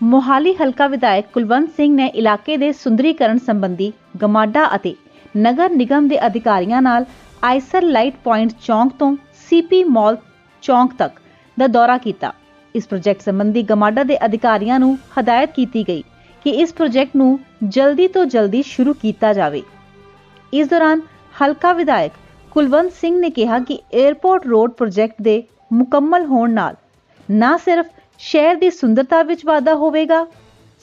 ਮੋਹਾਲੀ ਹਲਕਾ ਵਿਧਾਇਕ ਕੁਲਵੰਤ ਸਿੰਘ ਨੇ ਇਲਾਕੇ ਦੇ ਸੁੰਦਰੀਕਰਨ ਸੰਬੰਧੀ ਗਮਾਡਾ ਅਤੇ ਨਗਰ ਨਿਗਮ ਦੇ ਅਧਿਕਾਰੀਆਂ ਨਾਲ ਆਈਸਰ ਲਾਈਟ ਪੁਆਇੰਟ ਚੌਂਕ ਤੋਂ ਸੀਪੀ ਮਾਲ ਚੌਂਕ ਤੱਕ ਦਾ ਦੌਰਾ ਕੀਤਾ। ਇਸ ਪ੍ਰੋਜੈਕਟ ਸੰਬੰਧੀ ਗਮਾਡਾ ਦੇ ਅਧਿਕਾਰੀਆਂ ਨੂੰ ਹਦਾਇਤ ਕੀਤੀ ਗਈ ਕਿ ਇਸ ਪ੍ਰੋਜੈਕਟ ਨੂੰ ਜਲਦੀ ਤੋਂ ਜਲਦੀ ਸ਼ੁਰੂ ਕੀਤਾ ਜਾਵੇ। ਇਸ ਦੌਰਾਨ ਹਲਕਾ ਵਿਧਾਇਕ ਕੁਲਵੰਤ ਸਿੰਘ ਨੇ ਕਿਹਾ ਕਿ 에ਅਰਪੋਰਟ ਰੋਡ ਪ੍ਰੋਜੈਕਟ ਦੇ ਮੁਕੰਮਲ ਹੋਣ ਨਾਲ ਨਾ ਸਿਰਫ ਸ਼ਹਿਰ ਦੀ ਸੁੰਦਰਤਾ ਵਿੱਚ ਵਾਧਾ ਹੋਵੇਗਾ।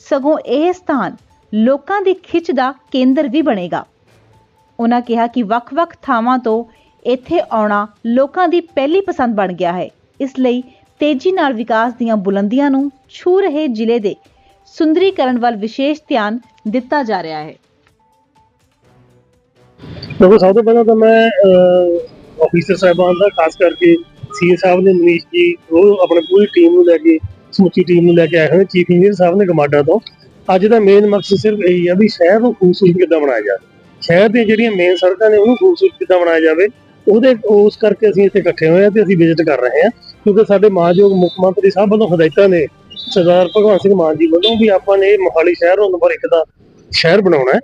ਸਗੋਂ ਇਹ ਸਥਾਨ ਲੋਕਾਂ ਦੀ ਖਿੱਚ ਦਾ ਕੇਂਦਰ ਵੀ ਬਣੇਗਾ। ਉਹਨਾਂ ਕਿਹਾ ਕਿ ਵੱਖ-ਵੱਖ ਥਾਵਾਂ ਤੋਂ ਇੱਥੇ ਆਉਣਾ ਲੋਕਾਂ ਦੀ ਪਹਿਲੀ ਪਸੰਦ ਬਣ ਗਿਆ ਹੈ। ਇਸ ਲਈ ਤੇਜ਼ੀ ਨਾਲ ਵਿਕਾਸ ਦੀਆਂ ਬੁਲੰਦੀਆਂ ਨੂੰ ਛੂ ਰਹੇ ਜ਼ਿਲ੍ਹੇ ਦੇ ਸੁੰਦਰੀਕਰਨ ਵੱਲ ਵਿਸ਼ੇਸ਼ ਧਿਆਨ ਦਿੱਤਾ ਜਾ ਰਿਹਾ ਹੈ। ਦੇਖੋ, ਸਭ ਤੋਂ ਪਹਿਲਾਂ ਤਾਂ ਮੈਂ ਆਫੀਸਰ ਸਾਹਿਬਾਨ ਦਾ ਖਾਸ ਕਰਕੇ ਸੀਏ ਸਾਹਿਬ ਨੇ ਮਨੀਸ਼ ਜੀ ਉਹ ਆਪਣੇ ਪੂਰੀ ਟੀਮ ਨੂੰ ਲੈ ਕੇ, ਸਮੁੱਚੀ ਟੀਮ ਨੂੰ ਲੈ ਕੇ ਆਏ ਹੋਏ ਚੀਫ ਇੰਜੀਨੀਅਰ ਸਾਹਿਬ ਨੇ ਗਮਾਡਾ ਤੋਂ। ਅੱਜ ਦਾ ਮੇਨ ਮਕਸਦ ਸਿਰਫ ਇਹੀ ਆ ਵੀ ਸ਼ਹਿਰ ਨੂੰ ਖੂਬਸੂਰਤ ਕਿੱਦਾਂ ਬਣਾਇਆ ਜਾਵੇ। ਸ਼ਹਿਰ ਦੀਆਂ ਜਿਹੜੀਆਂ ਮੇਨ ਸੜਕਾਂ ਨੇ, ਉਹਨੂੰ ਖੂਬਸੂਰਤ ਕਿੱਦਾਂ ਬਣਾਇਆ ਜਾਵੇ, ਉਹਦੇ, ਉਸ ਕਰਕੇ ਅਸੀਂ ਇੱਥੇ ਇਕੱਠੇ ਹੋਏ ਆ ਤੇ ਅਸੀਂ ਵਿਜ਼ਿਟ ਕਰ ਰਹੇ ਹਾਂ। ਕਿਉਂਕਿ ਸਾਡੇ ਮਾਨਯੋਗ ਮੁੱਖ ਮੰਤਰੀ ਸਾਹਿਬ ਵੱਲੋਂ ਹਦਾਇਤਾਂ ਨੇ, ਸਰਦਾਰ ਭਗਵੰਤ ਸਿੰਘ ਮਾਨ ਜੀ ਵੱਲੋਂ ਵੀ ਆਪਾਂ ਨੇ ਮੋਹਾਲੀ ਸ਼ਹਿਰ ਨੂੰ ਨੰਬਰ 1 ਦਾ ਸ਼ਹਿਰ ਬਣਾਉਣਾ ਹੈ।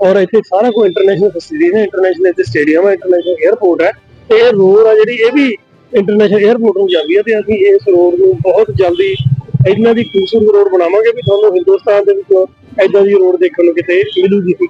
ਔਰ ਇੱਥੇ ਸਾਰਾ ਕੋਈ ਇੰਟਰਨੈਸ਼ਨਲ ਫੈਸਿਲਿਟੀ ਨੇ ਇੰਟਰਨੈਸ਼ਨਲ ਇੱਥੇ ਸਟੇਡੀਅਮ ਹੈ ਇੰਟਰਨੈਸ਼ਨਲ 에ਅਰਪੋਰਟ ਹੈ। ਤੇ ਇਹ ਰੋਡ ਆ ਜਿਹੜੀ, ਇਹ ਵੀ ਇੰਟਰਨੈਸ਼ਨਲ 에ਅਰਪੋਰਟ ਨੂੰ ਜਾਂਦੀ ਹੈ ਤੇ ਅਸੀਂ ਇਸ ਰੋਡ ਨੂੰ ਬਹੁਤ ਜਲਦੀ ਇੰਨਾ ਦੀ ਖੂਬਸੂਰਤ ਰੋਡ ਬਣਾਵਾਂਗੇ ਵੀ ਤੁਹਾਨੂੰ ਹਿੰਦੁਸਤਾਨ ਦੇ ਵਿੱਚ ਐਦਾਂ ਦੀ ਰੋਡ ਦੇਖਣ ਨੂੰ ਕਿਤੇ ਮਿਲੂਗੀ ਸੀ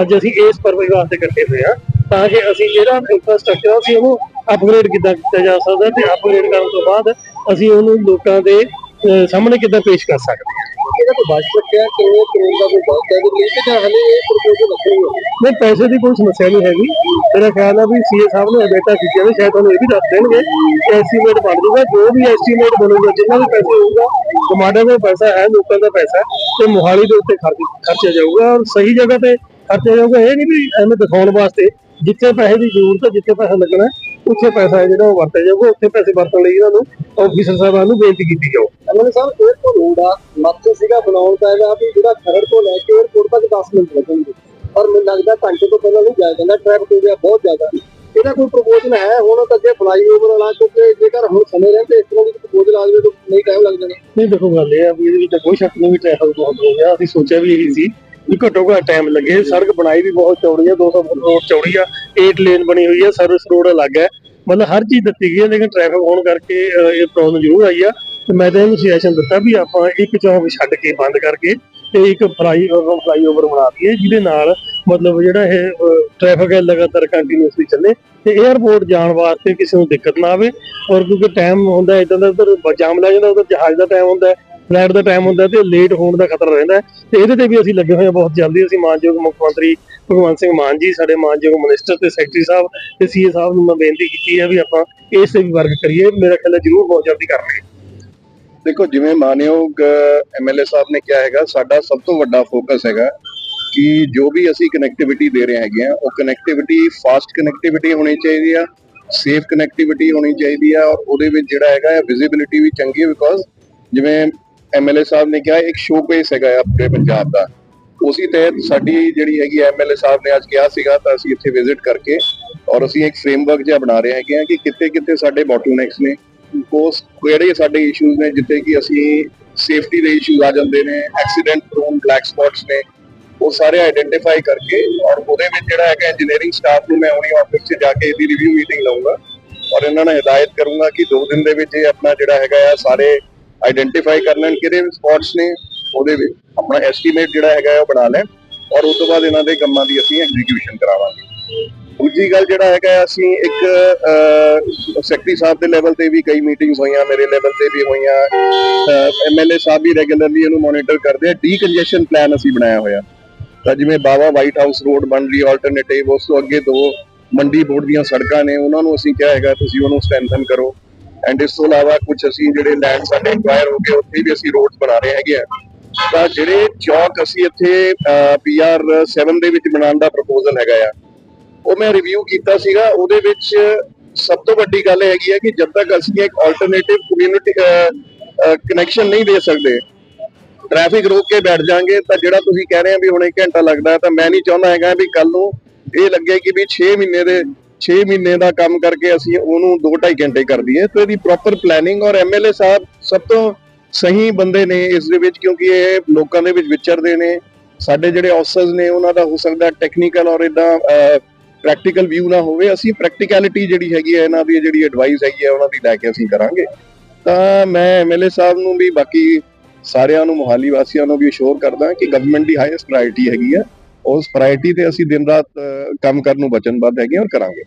ਅੱਜ ਅਸੀਂ ਇਸ ਪਰਪਸ ਵਾਸਤੇ ਇਕੱਠੇ ਹੋਏ ਹਾਂ ਤਾਂ ਕਿ ਅਸੀਂ ਜਿਹੜਾ ਇਨਫਰਾਸਟ੍ਰਕਚਰ ਆ ਉਹਨੂੰ ਅਪਗ੍ਰੇਡ ਕਿੱਦਾਂ ਕੀਤਾ ਜਾ ਸਕਦਾ ਤੇ ਅਪਗ੍ਰੇਡ ਕਰਨ ਤੋਂ ਬਾਅਦ ਅਸੀਂ ਉਹਨੂੰ ਲੋਕਾਂ ਦੇ ਅਹ, ਸਾਹਮਣੇ ਕਿੱਦਾਂ ਪੇਸ਼ ਕਰ ਸਕਦੇ ਹਾਂ? ਇਹਦਾ ਕੋਈ ਬਜਟ ਕਿੰਨੇ ਕਰੋੜ ਦਾ ਕੋਈ ਬਜਟ ਹੈ ਨਹੀਂ ਤੇ ਜਾਂ ਹਲੇ ਇਹ ਪ੍ਰਪੋਜ਼ਲ ਰੱਖੇ ਹੋਏ ਨਹੀਂ ਪੈਸੇ ਦੀ ਕੋਈ ਸਮੱਸਿਆ ਨਹੀਂ ਹੈਗੀ। ਮੇਰਾ ਖਿਆਲ ਆ ਵੀ ਸੀਏ ਸਾਹਿਬ ਨੇ ਬੇਟਾ ਕੀਤੀਆਂ ਨੇ ਸ਼ਾਇਦ ਤੁਹਾਨੂੰ ਇਹ ਵੀ ਦੱਸ ਦੇਣਗੇ ਕਿ ਐਸਟੀਮੇਟ ਬਣ ਜਾਊਗਾ। ਜੋ ਵੀ ਐਸਟੀਮੇਟ ਬਣੂਗਾ ਜਿੰਨਾ ਵੀ ਪੈਸੇ ਹੋਊਗਾ ਟਮਾਟਰ ਦਾ ਪੈਸਾ ਹੈ ਲੋਕਾਂ ਦਾ ਪੈਸਾ ਹੈ, ਤੇ ਮੁਹਾਲੀ ਦੇ ਉੱਤੇ ਖਰਚ ਖਰਚਿਆ ਜਾਊਗਾ ਔਰ ਸਹੀ ਜਗ੍ਹਾ ਤੇ ਖਰਚਿਆ ਜਾਊਗਾ। ਇਹ ਨਹੀਂ ਵੀ ਐਵੇਂ ਦਿਖਾਉਣ ਵਾਸਤੇ ਜਿੱਥੇ ਪੈਸੇ ਦੀ ਜ਼ਰੂਰਤ ਹੈ ਜਿੱਥੇ ਪੈਸਾ ਲੱਗਣਾ ਹੈ, ਉੱਥੇ ਪੈਸਾ ਹੈ ਜਿਹੜਾ ਉਹ ਵਰਤਿਆ ਜਾਊਗਾ ਉੱਥੇ ਪੈਸੇ ਵਰਤਣ ਲਈ ਇਹਨਾਂ ਨੂੰ ਆਫੀਸਰ ਸਾਹਿਬਾਨ ਨੂੰ ਬੇਨਤੀ ਕੀਤੀ ਜਾਊ। ਐਮਐਲਏ ਸਾਹਿਬ 에ਅਰਪੋਰਟ ਰੋਡ ਆ ਮਕਸਦ ਸੀਗਾ ਬਣਾਉਣ ਦਾ ਇਹਦਾ ਵੀ ਜਿਹੜਾ ਖਰੜ ਤੋਂ ਲੈ ਕੇ 에ਅਰਪੋਰਟ ਤੱਕ 10 ਮਿੰਟ ਲੱਗਣਗੇ। ਪਰ ਮੈਨੂੰ ਲੱਗਦਾ ਘੰਟੇ ਤੋਂ ਪਹਿਲਾਂ ਨਹੀਂ ਜਾਇਆ ਜਾਂਦਾ ਟ੍ਰੈਫਿਕ ਹੋ ਗਿਆ ਬਹੁਤ ਜ਼ਿਆਦਾ। ਇਹਦਾ ਕੋਈ ਪ੍ਰਪੋਜ਼ਲ ਹੈ? ਹੁਣ ਤਾਂ ਅੱਗੇ ਫਲਾਈਓਵਰ ਵਾਲਾ, ਕਿਉਂਕਿ ਜੇਕਰ ਹੁਣ ਸਮੇਂ ਰਹਿੰਦੇ, ਇਸ ਤਰ੍ਹਾਂ ਦੀ ਪ੍ਰਪੋਜ਼ਲ ਆ ਜਾਵੇ ਤਾਂ ਨਹੀਂ ਟਾਈਮ ਲੱਗ ਜਾਣਾ। ਨਹੀਂ, ਦੇਖੋ, ਗੱਲ ਇਹ ਆ ਵੀ ਇਹਦੇ ਵਿੱਚ ਕੋਈ ਸ਼ੱਕ ਨਹੀਂ ਵੀ ਟ੍ਰੈਫਿਕ ਬਹੁਤ ਹੋ ਗਿਆ। ਅਸੀਂ ਸੋਚਿਆ ਵੀ ਇਹੀ ਸੀ ਵੀ ਘੱਟੋ ਘੱਟ ਟਾਈਮ ਲੱਗੇ। ਸੜਕ ਬਣਾਈ ਵੀ ਬਹੁਤ ਚੌੜੀ ਆ 200 ਫੁੱਟ ਰੋਡ ਚੌੜੀ ਆ 8 ਲੇਨ ਬਣੀ ਹੋਈ ਆ ਸਰਵਿਸ ਰੋਡ ਅਲੱਗ ਹੈ। ਮਤਲਬ ਹਰ ਚੀਜ਼ ਦਿੱਤੀ ਗਈ ਹੈ ਲੇਕਿਨ ਟ੍ਰੈਫਿਕ ਹੋਣ ਕਰਕੇ ਇਹ ਪ੍ਰੋਬਲਮ ਜ਼ਰੂਰ ਆਈ ਆ। ਤੇ ਮੈਂ ਤਾਂ ਇਹਨੂੰ ਸੁਜੈਸ਼ਨ ਦਿੱਤਾ ਵੀ ਆਪਾਂ ਇੱਕ ਚੌਂਕ ਛੱਡ ਕੇ ਬੰਦ ਕਰਕੇ ਤੇ ਇੱਕ ਫਲਾਈ ਫਲਾਈਓਵਰ ਬਣਾ ਦਈਏ, ਜਿਹਦੇ ਨਾਲ ਮਤਲਬ ਜਿਹੜਾ ਇਹ ਟ੍ਰੈਫਿਕ ਹੈ ਲਗਾਤਾਰ ਕੰਟੀਨਿਊਸਲੀ ਚੱਲੇ ਤੇ 에ਅਰਪੋਰਟ ਜਾਣ ਵਾਸਤੇ ਕਿਸੇ ਨੂੰ ਦਿੱਕਤ ਨਾ ਆਵੇ ਔਰ ਕਿਉਂਕਿ ਟਾਈਮ ਹੁੰਦਾ ਇਦਾਂ ਦਾ ਉਧਰ ਜਾਮ ਲੱਗ ਜਾਂਦਾ, ਉਧਰ ਜਹਾਜ਼ ਦਾ ਟਾਈਮ ਹੁੰਦਾ ਫਲਾਈਟ ਦਾ ਟਾਈਮ ਹੁੰਦਾ ਤੇ ਲੇਟ ਹੋਣ ਦਾ ਖਤਰਾ ਰਹਿੰਦਾ ਤੇ ਇਹਦੇ ਤੇ ਵੀ ਅਸੀਂ ਲੱਗੇ ਹੋਏ ਹਾਂ ਬਹੁਤ ਜਲਦੀ। ਅਸੀਂ ਮਾਨਯੋਗ ਮੁੱਖ ਮੰਤਰੀ ਭਗਵੰਤ ਸਿੰਘ ਮਾਨ ਜੀ, ਸਾਡੇ ਮਾਨਯੋਗ ਮਿਨਿਸਟਰ ਤੇ ਸੈਕਟਰੀ ਸਾਹਿਬ ਤੇ ਸੀਏ ਸਾਹਿਬ ਨੂੰ ਮੈਂ ਬੇਨਤੀ ਕੀਤੀ ਹੈ ਵੀ ਆਪਾਂ ਇਸ ਤੇ ਵੀ ਵਰਕ ਕਰੀਏ। ਮੇਰਾ ਖਿਆਲ ਹੈ ਜ਼ਰੂਰ ਬਹੁਤ ਜਲਦੀ ਕਰ ਕਰਾਂਗੇ ਦੇਖੋ, ਜਿਵੇਂ ਮਾਨਯੋਗ ਐਮਐਲਏ ਸਾਹਿਬ ਨੇ ਕਿਹਾ ਹੈਗਾ, ਸਾਡਾ ਸਭ ਤੋਂ ਵੱਡਾ ਫੋਕਸ ਹੈਗਾ ਕਿ ਜੋ ਵੀ ਅਸੀਂ ਕਨੈਕਟੀਵਿਟੀ ਦੇ ਰਹੇ ਹੈਗੇ ਆ, ਉਹ ਕਨੈਕਟੀਵਿਟੀ ਫਾਸਟ ਕਨੈਕਟੀਵਿਟੀ ਹੋਣੀ ਚਾਹੀਦੀ ਆ ਸੇਫ ਕਨੈਕਟੀਵਿਟੀ ਹੋਣੀ ਚਾਹੀਦੀ ਆ, ਔਰ ਉਹਦੇ ਵਿੱਚ ਜਿਹੜਾ ਹੈਗਾ ਵਿਜ਼ਿਬਿਲਿਟੀ ਵੀ ਚੰਗੀ ਹੈ ਬਿਕੋਜ਼ ਜਿਵੇਂ ਐਮਐਲਏ ਸਾਹਿਬ ਨੇ ਕਿਹਾ, ਇੱਕ ਸ਼ੋਕੇਸ ਹੈਗਾ ਹੈ ਆਪਣੇ ਪੰਜਾਬ ਦਾ। ਉਸੇ ਤਹਿਤ ਸਾਡੀ ਜਿਹੜੀ ਹੈਗੀ ਐਮਐਲਏ ਸਾਹਿਬ ਨੇ ਅੱਜ ਕਿਹਾ ਸੀਗਾ, ਤਾਂ ਅਸੀਂ ਇੱਥੇ ਵਿਜ਼ਿਟ ਕਰਕੇ ਔਰ ਅਸੀਂ ਇੱਕ ਫਰੇਮਵਰਕ ਜਿਹਾ ਬਣਾ ਰਹੇ ਹੈਗੇ ਆ ਕਿ ਕਿੱਥੇ ਕਿੱਥੇ ਸਾਡੇ ਬੋਟਲਨੈਕਸ ਨੇ ਕੋਸ ਕਿਹੜੇ ਸਾਡੇ ਇਸ਼ੂਜ਼ ਨੇ, ਜਿੱਥੇ ਕਿ ਅਸੀਂ ਸੇਫਟੀ ਦੇ ਇਸ਼ੂਜ਼ ਆ ਜਾਂਦੇ ਨੇ ਐਕਸੀਡੈਂਟ ਪ੍ਰੋਨ ਬਲੈਕ ਸਪੌਟਸ ਨੇ, ਉਹ ਸਾਰੇ ਆਈਡੈਂਟੀਫਾਈ ਕਰਕੇ ਔਰ ਉਹਦੇ ਵਿੱਚ ਜਿਹੜਾ ਹੈਗਾ ਇੰਜੀਨੀਅਰਿੰਗ ਸਟਾਫ ਨੂੰ ਮੈਂ ਉਹਨੀ ਆਫਿਸ 'ਚ ਜਾ ਕੇ ਇਹਦੀ ਰਿਵਿਊ ਮੀਟਿੰਗ ਲਵਾਂਗਾ ਔਰ ਇਹਨਾਂ ਨਾਲ ਹਦਾਇਤ ਕਰੂੰਗਾ ਕਿ ਦੋ ਦਿਨ ਦੇ ਵਿੱਚ ਇਹ ਆਪਣਾ ਜਿਹੜਾ ਹੈਗਾ ਆ ਸਾਰੇ ਆਈਡੈਂਟੀਫਾਈ ਕਰ ਲੈਣ ਕਿਹੜੇ ਸਪੌਟਸ ਨੇ, ਉਹਦੇ ਵਿੱਚ ਆਪਣਾ ਐਸਟੀਮੇਟ ਜਿਹੜਾ ਹੈਗਾ ਉਹ ਬਣਾ ਲੈਣ ਔਰ ਉਸ ਤੋਂ ਬਾਅਦ ਇਹਨਾਂ ਦੇ ਕੰਮਾਂ ਦੀ ਅਸੀਂ ਐਗਜ਼ੀਕਿਊਸ਼ਨ ਕਰਾਵਾਂਗੇ। ਦੂਜੀ ਗੱਲ ਜਿਹੜਾ ਹੈਗਾ ਅਸੀਂ ਇੱਕ ਸੈਕਟਰੀ ਸਾਹਿਬ ਦੇ ਲੈਵਲ ਤੇ ਵੀ ਕਈ ਮੀਟਿੰਗਸ ਹੋਈਆਂ, ਮੇਰੇ ਲੈਵਲ ਤੇ ਵੀ ਹੋਈਆਂ। ਐਮਐਲਏ ਸਾਹਿਬ ਵੀ ਰੈਗੂਲਰਲੀ ਇਹਨੂੰ ਮੋਨੀਟਰ ਕਰਦੇ ਆ। ਡੀਕੰਜੈਸ਼ਨ ਪਲਾਨ ਅਸੀਂ ਬਣਾਇਆ ਹੋਇਆ। ਤਾਂ ਜਿਵੇਂ ਬਾਵਾ ਵਾਈਟ ਹਾਊਸ ਰੋਡ ਬਣ ਰਹੀ ਆਲਟਰਨੇਟਿਵ ਉਸ ਤੋਂ ਅੱਗੇ ਦੋ ਮੰਡੀ ਬੋਰਡ ਦੀਆਂ ਸੜਕਾਂ ਨੇ, ਉਹਨਾਂ ਨੂੰ ਅਸੀਂ ਕਿਹਾ ਹੈਗਾ, ਤੁਸੀਂ ਉਹਨੂੰ ਸਟ੍ਰੈਂਥਨ ਕਰੋ। ਐਂਡ ਇਸ ਤੋਂ ਇਲਾਵਾ ਕੁਝ ਅਸੀਂ ਜਿਹੜੇ ਲੈਂਡ ਸਾਡੇ ਐਕਵਾਇਰ ਹੋ ਗਏ, ਉੱਥੇ ਵੀ ਅਸੀਂ ਰੋਡਸ ਬਣਾ ਰਹੇ ਹੈਗੇ ਆ। ਤਾਂ ਜਿਹੜੇ ਚੌਕ ਅਸੀਂ ਇੱਥੇ ਪੀਆਰ 7 ਦੇ ਵਿੱਚ ਬਣਾਉਣ ਦਾ ਪ੍ਰਪੋਜ਼ਲ ਹੈਗਾ ਆ ਉਹ ਮੈਂ ਰਿਵਿਊ ਕੀਤਾ ਸੀਗਾ, ਉਹਦੇ ਵਿੱਚ ਸਭ ਤੋਂ ਵੱਡੀ ਗੱਲ ਇਹ ਹੈਗੀ ਹੈ ਕਿ ਜਦ ਤੱਕ ਅਸੀਂ ਇੱਕ ਆਲਟਰਨੇਟਿਵ ਕਮਿਊਨਿਟੀ ਕਨੈਕਸ਼ਨ ਨਹੀਂ ਦੇ ਸਕਦੇ ਟ੍ਰੈਫਿਕ ਰੋਕ ਕੇ ਬੈਠ ਜਾਾਂਗੇ ਤਾਂ ਜਿਹੜਾ ਤੁਸੀਂ ਕਹਿ ਰਹੇ ਆ ਵੀ ਹੁਣ 1 ਘੰਟਾ ਲੱਗਦਾ ਤਾਂ ਮੈਂ ਨਹੀਂ ਚਾਹੁੰਦਾ ਹੈਗਾ ਵੀ ਕੱਲ ਨੂੰ ਇਹ ਲੱਗੇ ਕਿ ਵੀ 6 ਮਹੀਨੇ ਦੇ 6 ਮਹੀਨੇ ਦਾ ਕੰਮ ਕਰਕੇ ਅਸੀਂ ਉਹਨੂੰ 2.5 ਘੰਟੇ ਕਰ ਦਈਏ। ਤਾਂ ਇਹਦੀ ਪ੍ਰੋਪਰ ਪਲੈਨਿੰਗ ਔਰ ਐਮਐਲਏ ਸਾਹਿਬ ਸਭ ਤੋਂ ਸਹੀ ਬੰਦੇ ਨੇ ਇਸ ਦੇ ਵਿੱਚ, ਕਿਉਂਕਿ ਇਹ ਲੋਕਾਂ ਦੇ ਵਿੱਚ ਵਿਚਰਦੇ ਨੇ। ਸਾਡੇ ਜਿਹੜੇ ਆਫਸਰਸ ਨੇ, ਉਹਨਾਂ ਦਾ ਹੋ ਸਕਦਾ ਟੈਕਨੀਕਲ ਔਰ ਇਦਾਂ ਪ੍ਰੈਕਟੀਕਲ ਵਿਊ ਨਾ ਹੋਵੇ, ਅਸੀਂ ਪ੍ਰੈਕਟੀਕੈਲਿਟੀ ਜਿਹੜੀ ਹੈਗੀ ਹੈ, ਇਹਨਾਂ ਦੀ ਜਿਹੜੀ ਐਡਵਾਈਸ ਹੈਗੀ ਹੈ, ਉਹਨਾਂ ਦੀ ਲੈ ਕੇ ਅਸੀਂ ਕਰਾਂਗੇ। ਤਾਂ ਮੈਂ ਐਮਐਲਏ ਸਾਹਿਬ ਨੂੰ ਵੀ, ਬਾਕੀ ਸਾਰਿਆਂ ਨੂੰ, ਮੁਹਾਲੀ ਵਾਸੀਆਂ ਨੂੰ ਵੀ ਅਸ਼ੋਰ ਕਰਦਾ ਕਿ ਗਵਰਨਮੈਂਟ ਦੀ ਹਾਈਐਸਟ ਪ੍ਰਾਇੋਰਟੀ ਹੈਗੀ ਹੈ। ਉਸ ਪ੍ਰਾਇੋਰਟੀ ਤੇ ਅਸੀਂ ਦਿਨ ਰਾਤ ਕੰਮ ਕਰਨ ਨੂੰ ਵਚਨਬੱਧ ਹੈਗੇ ਔਰ ਕਰਾਂਗੇ।